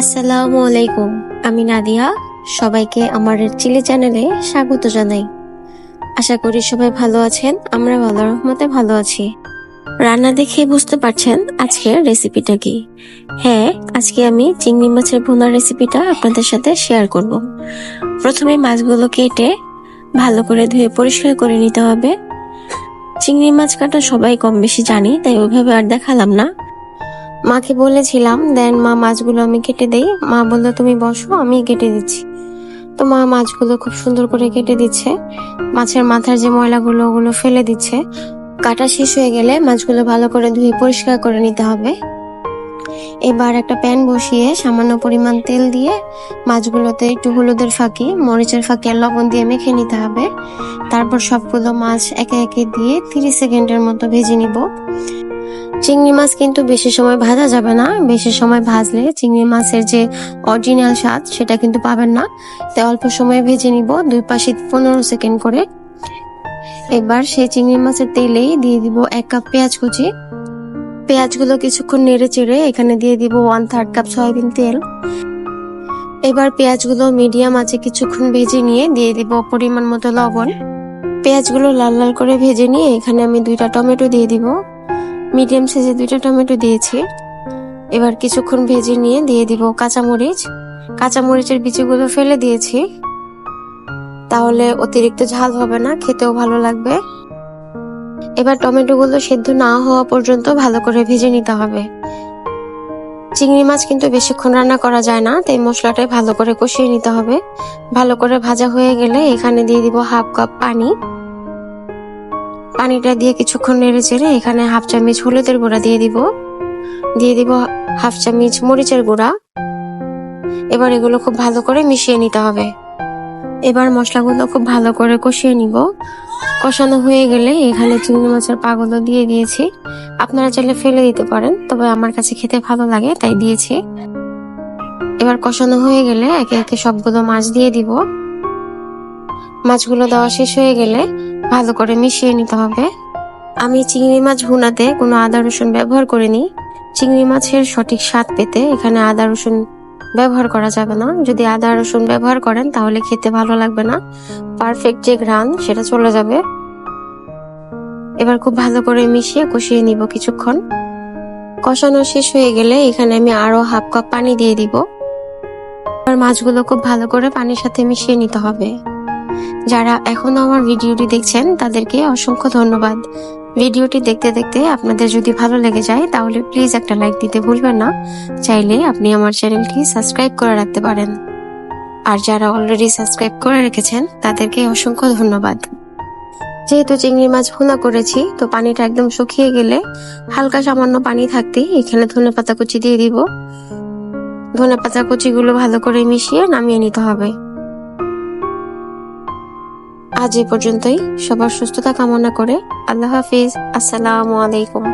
আসসালামু আলাইকুম, আমি নাদিয়া, সবাইকে আমার চিলি চ্যানেলে স্বাগত জানাই। আশা করি সবাই ভালো আছেন আমরা ভালো রহমতে ভালো আছি। রান্না দেখে বুঝতে পারছেন আজকের রেসিপিটা কি? হ্যাঁ আজকে আমি চিংড়ি মাছের ভুনার রেসিপিটা আপনাদের সাথে শেয়ার করব। প্রথমে মাছগুলো কেটে ভালো করে ধুয়ে পরিষ্কার করে নিতে হবে। চিংড়ি মাছ কাটা সবাই কম বেশি জানি, তাই ওইভাবে আর দেখালাম না। মাকে বলেছিলাম, দেন মা, মাছগুলো আমি কেটে দেই। মা বলল, তুমি বসো আমি কেটে দিচ্ছি। তো মা মাছগুলো খুব সুন্দর করে কেটে দিচ্ছে। মাছের মাথার যে ময়লাগুলো, ওগুলো ফেলে দিচ্ছে। কাটা শেষ হয়ে গেলে মাছগুলো ভালো করে ধুয়ে পরিষ্কার করে নিতে হবে। এবার একটা প্যান বসিয়ে সামান্য পরিমাণ তেল দিয়ে মাছগুলোতে একটু হলুদের ফাঁকি, মরিচের ফাঁকি আর লবণ দিয়ে মেখে নিতে হবে। তারপর সবগুলো মাছ একে একে দিয়ে তিরিশ সেকেন্ডের মতো ভেজে নিব। চিংড়ি মাছ কিন্তু বেশি সময় ভাজা যাবে না। বেশি সময় ভাজলে চিংড়ি মাছের যে অরিজিনাল স্বাদ, সেটা কিন্তু পাবেন না। তাই অল্প সময় ভেজে নিব, দুই পাশে পনেরো সেকেন্ড করে। এবার সেই চিংড়ি মাছের তেলেই দিয়ে দিব এক কাপ পেঁয়াজ কুচি। পেঁয়াজগুলো কিছুক্ষণ নেড়ে চেড়ে এখানে দিয়ে দিব ওয়ান থার্ড কাপ সয়াবিন তেল। এবার পেঁয়াজগুলো মিডিয়াম আছে কিছুক্ষণ ভেজে নিয়ে দিয়ে দিব পরিমাণ মতো লবণ। পেঁয়াজগুলো লাল লাল করে ভেজে নিয়ে এখানে আমি দুইটা টমেটো দিয়ে দিব। মিডিয়াম সাইজে দুইটা টমেটো দিয়েছি। এবার কিছুক্ষণ ভেজে নিয়ে দিয়ে দিব কাঁচামরিচ। কাঁচামরিচের বিচিগুলো ফেলে দিয়েছি। তাহলে অতিরিক্ত ঝাল হবে না, খেতেও ভালো লাগবে। এবার টমেটোগুলো সেদ্ধ না হওয়া পর্যন্ত ভালো করে ভেজে নিতে হবে। চিংড়ি মাছ কিন্তু বেশিক্ষণ রান্না করা যায় না, তাই মশলাটাই ভালো করে কষিয়ে নিতে হবে। ভালো করে ভাজা হয়ে গেলে এখানে দিয়ে দিব হাফ কাপ পানি। পানিটা দিয়ে কিছুক্ষণ নেড়ে চেড়ে এখানে হাফ চামচ হলুদের গুঁড়া দিয়ে দিব। দিয়ে দিব হাফ চামচ মরিচের গুঁড়া। এবার এগুলো খুব ভালো করে মিশিয়ে নিতে হবে। এবার মশলাগুলো খুব ভালো করে কষিয়ে নিব। কষানো হয়ে গেলে এখানে চিংড়ি মাছের পাগুলো দিয়ে দিয়েছি। আপনারা চাইলে ফেলে দিতে পারেন, তবে আমার কাছে খেতে ভালো লাগে, তাই দিয়েছি। এবার কষানো হয়ে গেলে একে একে সবগুলো মাছ দিয়ে দিব। মাছগুলো দেওয়া শেষ হয়ে গেলে ভালো করে মিশিয়ে নিতে হবে। আমি চিংড়ি মাছ ভুনাতে কোনো আদা রসুন ব্যবহার করিনি। চিংড়ি মাছের সঠিক স্বাদ পেতে এখানে আদা রসুন ব্যবহার করা যাবে না। যদি আদা রসুন ব্যবহার করেন, তাহলে খেতে ভালো লাগবে না। পারফেক্ট যে ঘ্রাণ, সেটা চলে যাবে। এবার খুব ভালো করে মিশিয়ে কষিয়ে নিব কিছুক্ষণ। কষানো শেষ হয়ে গেলে এখানে আমি আরও হাফ কাপ পানি দিয়ে দিব। আর মাছগুলো খুব ভালো করে পানির সাথে মিশিয়ে নিতে হবে। যারা এখনও আমার ভিডিওটি দেখছেন, তাদেরকে অসংখ্য ধন্যবাদ। ভিডিওটি দেখতে দেখতে আপনাদের যদি ভালো লেগে যায়, তাহলে প্লিজ একটা লাইক দিতে ভুলবেন না। চাইলে আপনি আমার চ্যানেলটি সাবস্ক্রাইব করে রাখতে পারেন। আর যারা অলরেডি সাবস্ক্রাইব করে রেখেছেন, তাদেরকে অসংখ্য ধন্যবাদ। যেহেতু চিংড়ি মাছ ভুনা করেছি, তো পানিটা একদম শুকিয়ে গেলে হালকা সামান্য পানি থাকতেই এখানে ধনে পাতা কুচি দিয়ে দিব। ধনে পাতা কুচিগুলো ভালো করে মিশিয়ে নামিয়ে নিতে হবে। আজ এই পর্যন্তই। সবার সুস্থতা কামনা করে আল্লাহ হাফিজ। আসসালামু আলাইকুম।